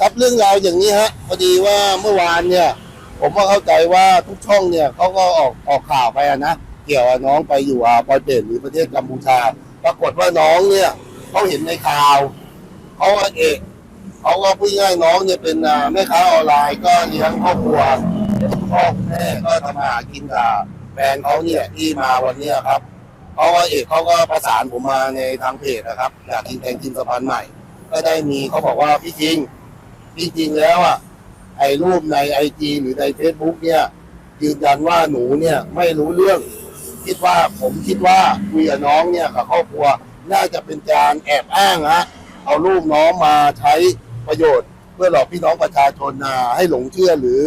ครับเรื่องราวอย่างนี้ฮะพอดีว่าเมื่อวานเนี่ย ผมก็เข้าใจว่าทุกช่องเนี่ยเขาก็ออกออกข่าวไปอะนะเกี่ยวกับน้องไปอยู่อาปอยเปรตหรือประเทศกัมพูชา ปรากฏว่าน้องเนี่ยเขาเห็นในข่าวเขาก็เอกเขาก็พูดง่ายน้องเนี่ยเป็นอ่าแม่ค้าออนไลน์ก็เลี้ยงครอบครัวพ่อแม่ก็ทำมาหากินกับแฟนเขาเนี่ยที่มาวันเนี้ยครับเขาก็เอกเขาก็ประสานผมมาในทางเพจนะครับอยากกินแกงกินสะพานใหม่ ก็ได้มีเขาบอกว่าพี่จริง จริงๆแล้วอะไอ้รูปในไอจีหรือในเฟซบุ๊กเนี่ยยืนยันว่าหนูเนี่ยไม่รู้เรื่อง คิดว่าผมคิดว่าคุยกับน้องเนี่ยกับครอบครัว น่าจะเป็นการแอบอ้างฮะเอารูปน้องมาใช้ประโยชน์ เพื่อหลอกพี่น้องประชาชนนะให้หลงเชื่อหรือ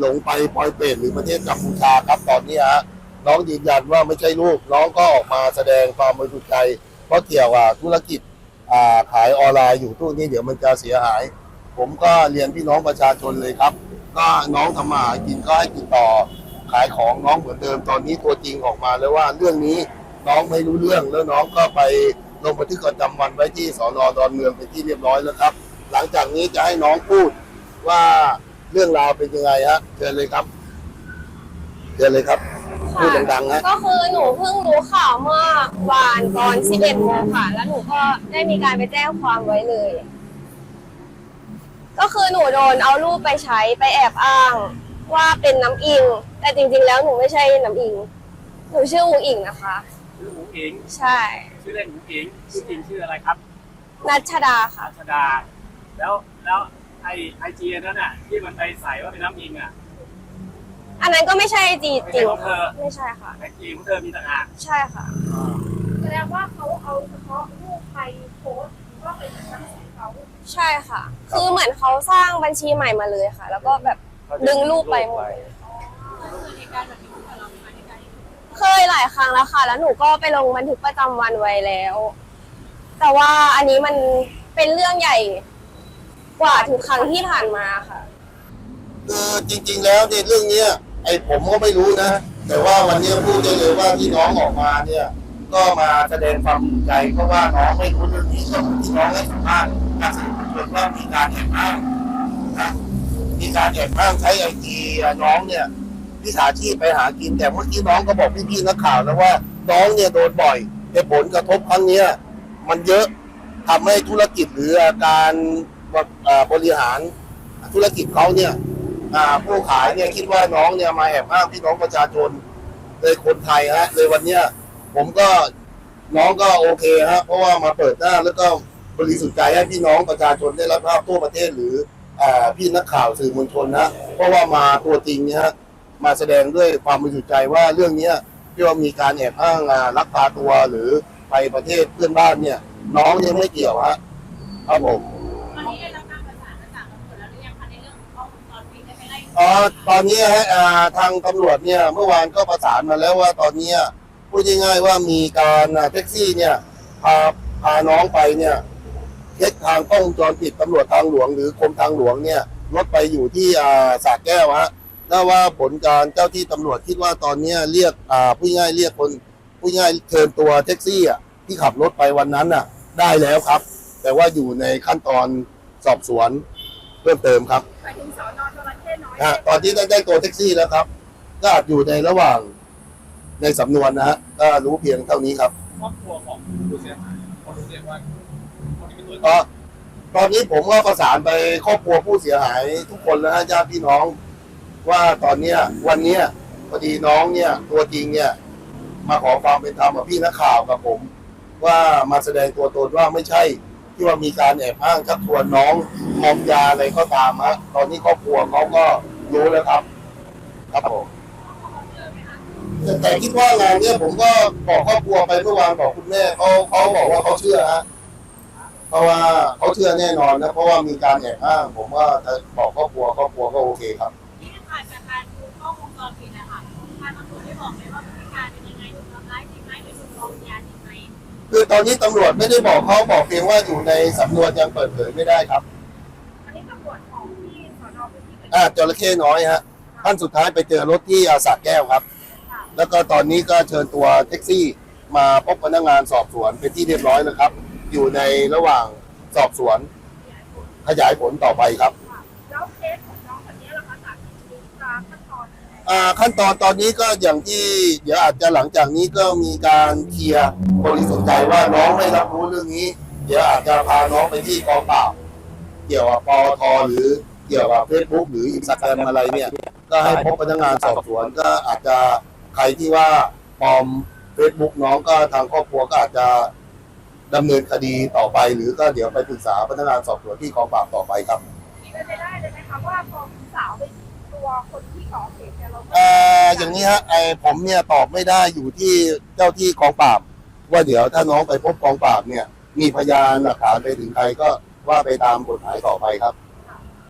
หลงไปปอยเปรตหรือประเทศกัมพูชาครับตอนนี้ฮะน้องยืนยันว่าไม่ใช่ลูกน้องก็ออกมาแสดงความบริสุทธิ์ใจเพราะเกี่ยวกับธุรกิจขายออนไลน์อยู่ตู้นี้เดี๋ยวมันจะเสียหาย ผมก็เรียนพี่น้องประชาชนเลยครับ ก็น้องทำมาหากินก็ให้ติดต่อขายของน้องเหมือนเดิมตอนนี้ตัวจริงออกมาแล้วว่าเรื่องนี้น้องไม่รู้เรื่องแล้วน้องก็ไปลงบันทึกประจำวันไว้ที่สอนอดอนเมืองเป็นที่เรียบร้อยแล้วครับ หลังจากนี้จะให้น้องพูดว่าเรื่องราวเป็นยังไงฮะเชิญเลยครับเชิญเลยครับ พูดดังๆฮะก็คือหนูเพิ่งรู้ข่าวเมื่อวานตอน 11โมงค่ะ แล้วหนูก็ได้มีการไปแจ้งความไว้เลย ก็คือหนูโดนเอารูปไปใช้ไปแอบอ้าง ว่าเป็นน้ำอิง แต่จริงๆแล้วหนูไม่ใช่น้ำอิง หนูชื่ออูอิงนะคะ ชื่อหมูอิงใช่ชื่อเล่นหมูอิงชื่อจริงชื่ออะไรครับนัชดาค่ะ รัชดา แล้วแล้วไอไอจีนั้นน่ะ ที่มันไปใส่ว่าเป็นน้ำอิงอะ อันนั้นก็ไม่ใช่จีจริงไม่ใช่ของเธอไม่ใช่ค่ะ ไอจีของเธอมีต่างหากใช่ค่ะ แสดงว่าเขาเอาเฉพาะรูปไปโพสต์ว่าเป็นน้ำเสียงเขา ใช่ค่ะ คือเหมือนเขาสร้างบัญชีใหม่มาเลยค่ะ แล้วก็แบบดึงรูปไปหมดคือในการแบบนี้กับเราในการเคยหลายครั้งแล้วค่ะ แล้วหนูก็ไปลงบันทึกประจำวันไว้แล้ว แต่ว่าอันนี้มันเป็นเรื่องใหญ่กว่าทุกครั้งที่ผ่านมาค่ะคือจริง ๆ แล้วในเรื่องเนี้ย ไอ้ผมก็ไม่รู้นะ แต่ว่าวันนี้พูดได้เลยว่าที่น้องออกมาเนี่ย ก็มาแสดงความภูมิใจเพราะว่าน้องไม่รู้เรื่องนี้ก็เหมือนที่น้องให้สัมภาษณ์ การสื่อมวลชนว่ามีการแอบอ้างนะมีการแอบอ้างใช้ไอจีน้องเนี่ยวิสาชีพไปหากินแต่เมื่อกี้น้องก็บอกพี่ๆนักข่าวแล้วว่า น้องเนี่ยโดนบ่อยแต่ผลกระทบครั้งเนี้ย มันเยอะทำให้ธุรกิจหรือการบริหารธุรกิจเขาเนี่ยผู้ขายเนี่ยคิดว่าน้องเนี่ยมาแอบอ้างพี่น้องประชาชนเลยคนไทยฮะเลยวันเนี้ยผมก็น้องก็โอเคฮะเพราะว่ามาเปิดหน้าแล้วก็ บริสุทธิ์ใจให้พี่น้องประชาชนได้รับทราบทั่วประเทศหรืออ่าพี่นักข่าวสื่อมวลชนนะเพราะว่ามาตัวจริงเนี่ยฮะมาแสดงด้วยความบริสุทธิ์ใจว่าเรื่องเนี้ยที่ว่ามีการแอบอ้างอ่าลักพาตัวหรือไปประเทศเพื่อนบ้านเนี่ย น้องเนี่ยไม่เกี่ยวฮะครับผมตอนนี้ได้รับการประสานจากตำรวจแล้วหรือยังคะในเรื่องของกล้องวงจรปิดได้ไปไล่อ๋อตอนนี้ฮะอ่าทางตำรวจเนี่ย เมื่อวานก็ประสานมาแล้วว่าตอนเนี้ยพูดง่ายๆว่ามีการอ่าแท็กซี่เนี่ยพาพาน้องไปเนี่ยเช็คทางกล้องวงจรปิดตำรวจทางหลวงหรือกรมทางหลวงเนี่ยรถไปอยู่ที่อ่าสระแก้วฮะถ้าว่าผลการเจ้าที่ตำรวจคิดว่าตอนเนี้ยเรียกอ่าผู้ง่ายเรียกคนผู้ง่ายเชิญตัวแท็กซี่อะที่ขับรถไปวันนั้นน่ะ ได้แล้วครับ แต่ว่าอยู่ในขั้นตอนสอบสวนเพิ่มเติมครับไปถึงสอนอจระเข้น้อยฮะตอนที่ได้ได้ตัวแท็กซี่แล้วครับ ก็อาจอยู่ในระหว่างในสำนวนนะฮะก็รู้เพียงเท่านี้ครับครอบครัวของผู้เสียหาย ก็ตอนนี้ผมก็ประสานไปครอบครัวผู้เสียหายทุกคนแล้วฮะญาติพี่น้อง ว่าตอนเนี้ยวันเนี้ยพอดีน้องเนี่ย ตัวจริงเนี่ย มาขอความเป็นธรรมกับพี่นักข่าวกับผม ว่ามาแสดงตัวตนว่าไม่ใช่ ที่ว่ามีการแอบอ้างชักชวนน้องมอมยาอะไรก็ตามฮะตอนนี้ครอบครัวเขาก็รู้แล้วครับ ครับผมแต่แต่คิดว่างานเนี้ยผมก็บอกครอบครัวไปเมื่อวานบอกคุณแม่เขาเขาบอกว่าเขาเชื่อฮะ เพราะว่าเขาเชื่อแน่นอนนะเพราะว่ามีการแอบอ้างผมว่าจะบอกครอบครัวครอบครัวก็โอเคครับที่ผ่านจากการดูกล้องวงจรปิดนะคะทางตำรวจได้บอกไหมว่าพฤติการเป็นยังไงถูกทำร้ายจริงไหมหรือถูกมอมยาจริงไหมคือตอนนี้ตำรวจไม่ได้บอกเขาบอกเพียงว่าอยู่ในสำนวนยังเปิดเผยไม่ได้ครับอันนี้ตำรวจของที่สอนอพื้นที่เกิดเหตุอ่าจระเข้น้อยฮะท่านสุดท้ายไปเจอรถที่อาสาแก้วครับแล้วก็ตอนนี้ก็เชิญตัวแท็กซี่ มาพบพนักงานสอบสวนเป็นที่เรียบร้อยนะครับ อยู่ในระหว่างสอบสวน ขยายผลต่อไปครับแล้วเคสของน้องคนนี้ล่ะคะจากที่ตามขั้นตอนยังไงอ่าขั้นตอนตอนนี้ก็อย่างที่เดี๋ยวอาจจะหลังจากนี้ก็มีการเคลียร์คนที่สนใจว่าน้องไม่รับรู้เรื่องนี้ เดี๋ยวอาจจะพาน้องไปที่กองปราบเกี่ยวกับปอทหรือเกี่ยวกับเฟซบุ๊กหรืออินสตาแกรมอะไรเนี่ย ก็ให้พบพนักงานสอบสวนก็อาจจะใครที่ว่าปลอมเฟซบุ๊กน้องก็ทางครอบครัวก็อาจจะ ดำเนินคดีต่อไป หรือก็เดี๋ยวไปปรึกษาพนักงานสอบสวนที่กองปราบต่อไปครับมีเป็นไปได้เลยไหมคะว่าพอสาวไปตัวคนที่ก่อเหตุเนี่ยเราก็เอ่ออย่างนี้ฮะไอผมเนี่ยตอบไม่ได้อยู่ที่เจ้าที่กองปราบ ว่าเดี๋ยวถ้าน้องไปพบกองปราบเนี่ย มีพยานหลักฐานไปถึงใครก็ว่าไปตามกฎหมายต่อไปครับ